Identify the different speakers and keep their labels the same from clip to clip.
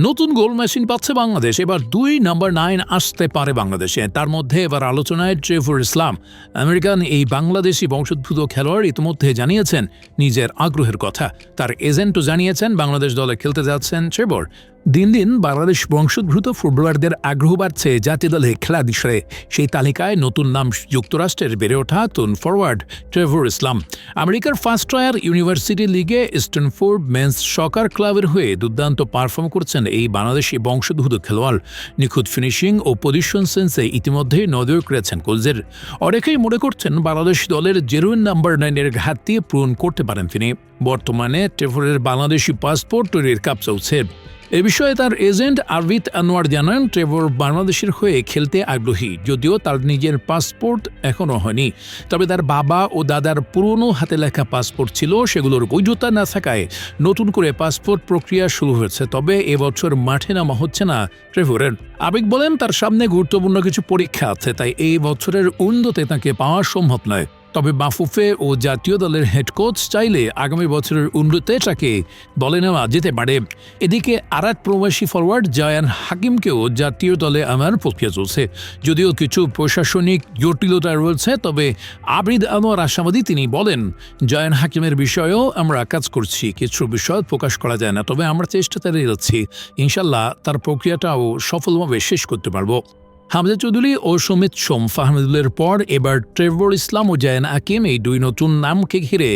Speaker 1: নতুন goal machine পাচ্ছে বাংলাদেশ। এবার দুই নাম্বার নাইন আসতে পারে বাংলাদেশে। তার মধ্যে এবার আলোচনায় ট্রেভর ইসলাম। আমেরিকান এই বাংলাদেশি বংশোদ্ভূত খেলোয়াড় ইতিমধ্যে জানিয়েছেন, নিজের আগ্রহের কথা। তার এজেন্টও জানিয়েছেন, বাংলাদেশ দলে খেলতে যাচ্ছেন ট্রেভর। দিন দিন বাংলাদেশ বংশোদ্ভূত ফুটবলারদের আগ্রহ বাড়ছে জাতীয় দলে খেলা বিষয়ে সেই তালিকায় নতুন নাম যুক্তরাষ্ট্রের বেড়ে ওঠা তুন ফরওয়ার্ড ট্রেভর ইসলাম আমেরিকার ফার্স্ট ট্রায়ার ইউনিভার্সিটি লিগে স্ট্যানফোর্ড মেন্স সকার ক্লাবের হয়ে দুর্দান্ত পারফর্ম করছেন এই বাংলাদেশি বংশোদ্ভূত খেলোয়াড়। নিখুঁত ফিনিশিং ও পজিশন সেন্সে ইতিমধ্যেই নজর করেছেন কোলজের অনেকেই মনে করছেন বাংলাদেশ দলের জেরুইন নাম্বার নাইনের ঘাটতি পূরণ করতে পারেন তিনি। বর্তমানে ট্রেভরের বাংলাদেশি পাসপোর্ট তৈরির কাপ চলছে। এ বিষয়ে তার এজেন্ট আরভিত আনোয়ার জানান, ট্রেভর বাংলাদেশের হয়ে খেলতে আগ্রহী, যদিও তার নিজের পাসপোর্ট এখনও হয়নি। তবে তার বাবা ও দাদার পুরনো হাতে লেখা পাসপোর্ট ছিল, সেগুলোর বৈধতা না থাকায় নতুন করে পাসপোর্ট প্রক্রিয়া শুরু হয়েছে। তবে এবছর মাঠে নামা হচ্ছে না ট্রেভরের। আবেগ বলেন, তার সামনে গুরুত্বপূর্ণ কিছু পরীক্ষা আছে, তাই এই বছরের উন্নতে তাকে পাওয়া সম্ভব নয়। তবে বাফুফে ও জাতীয় দলের হেড কোচ চাইলে আগামী বছরের উন্নতে তাকে দলে নেওয়া যেতে পারে। এদিকে আর এক প্রবাসী ফরওয়ার্ড জয়ান হাকিমকেও জাতীয় দলে আমার প্রক্রিয়া চলছে। যদিও কিছু প্রশাসনিক জটিলতা রয়েছে, তবে আবরিদ আনোয়ার আশাবাদী তিনি বলেন, জয়ান হাকিমের বিষয়েও আমরা কাজ করছি, কিছু বিষয় প্রকাশ করা যায় না, তবে আমরা চেষ্টা চালিয়ে যাচ্ছি ইনশাল্লাহ তার প্রক্রিয়াটাও সফলভাবে শেষ করতে পারব। হামজা চৌধুরী ও সমিত সোম ফাহমিদুলের পর এবার ট্রেভর ইসলাম ও জায়ান আকিম এই দুই নতুন নামকে ঘিরে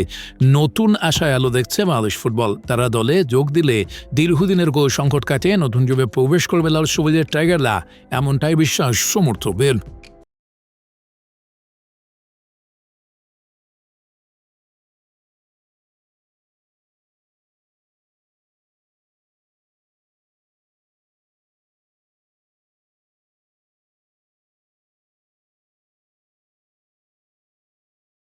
Speaker 1: নতুন আশায় আলো দেখছে বাংলাদেশ ফুটবল। তারা দলে যোগ দিলে দীর্ঘদিনের গোল সংকট কাটিয়ে নতুন যুগে প্রবেশ করবে লাল সবুজের টাইগাররা। এমনটাই বিশ্বাস সমর্থকদের।